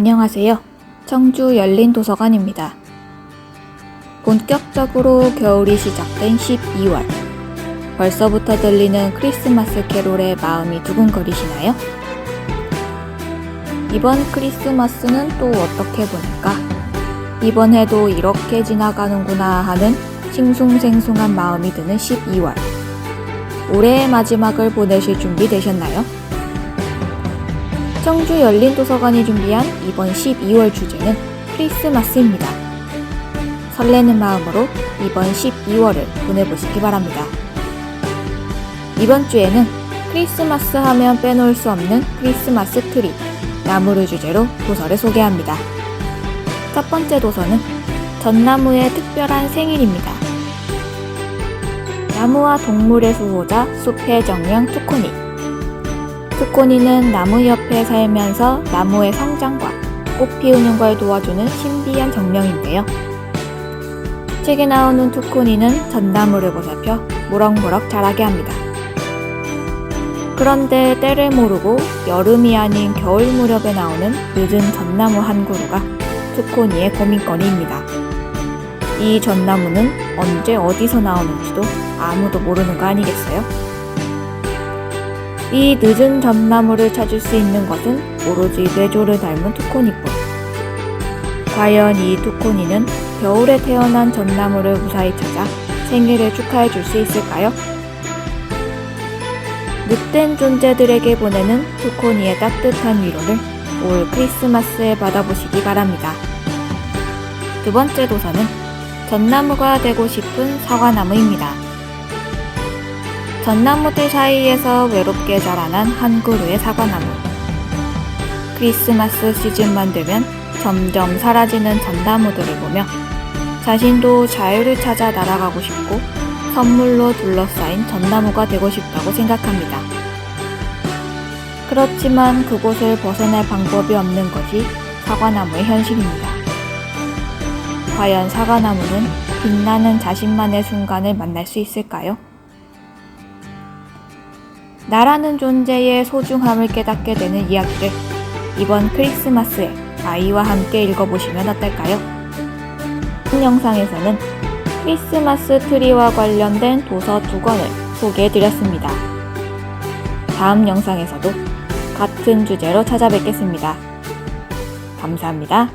안녕하세요. 청주 열린 도서관입니다. 본격적으로 겨울이 시작된 12월. 벌써부터 들리는 크리스마스 캐롤에 마음이 두근거리시나요? 이번 크리스마스는 또 어떻게 보낼까? 이번 해도 이렇게 지나가는구나 하는 싱숭생숭한 마음이 드는 12월. 올해의 마지막을 보내실 준비 되셨나요? 청주 열린 도서관이 준비한 이번 12월 주제는 크리스마스입니다. 설레는 마음으로 이번 12월을 보내보시기 바랍니다. 이번 주에는 크리스마스 하면 빼놓을 수 없는 크리스마스 트리, 나무를 주제로 도서를 소개합니다. 첫 번째 도서는 전나무의 특별한 생일입니다. 나무와 동물의 수호자 숲의 정령 투코니. 투코니는 나무 옆에 살면서 나무의 성장과 꽃 피우는 걸 도와주는 신비한 정령인데요. 책에 나오는 투코니는 전나무를 보살펴 무럭무럭 자라게 합니다. 그런데 때를 모르고 여름이 아닌 겨울 무렵에 나오는 늦은 전나무 한 그루가 투코니의 고민거리입니다. 이 전나무는 언제 어디서 나오는지도 아무도 모르는 거 아니겠어요? 이 늦은 전나무를 찾을 수 있는 것은 오로지 뇌조를 닮은 투코니뿐. 과연 이 투코니는 겨울에 태어난 전나무를 무사히 찾아 생일을 축하해 줄 수 있을까요? 늑된 존재들에게 보내는 투코니의 따뜻한 위로를 올 크리스마스에 받아보시기 바랍니다. 두 번째 도서는 전나무가 되고 싶은 사과나무입니다. 전나무들 사이에서 외롭게 자라난 한 그루의 사과나무. 크리스마스 시즌만 되면 점점 사라지는 전나무들을 보며 자신도 자유를 찾아 날아가고 싶고 선물로 둘러싸인 전나무가 되고 싶다고 생각합니다. 그렇지만 그곳을 벗어날 방법이 없는 것이 사과나무의 현실입니다. 과연 사과나무는 빛나는 자신만의 순간을 만날 수 있을까요? 나라는 존재의 소중함을 깨닫게 되는 이야기를 이번 크리스마스에 아이와 함께 읽어보시면 어떨까요? 이 영상에서는 크리스마스 트리와 관련된 도서 두 권을 소개해드렸습니다. 다음 영상에서도 같은 주제로 찾아뵙겠습니다. 감사합니다.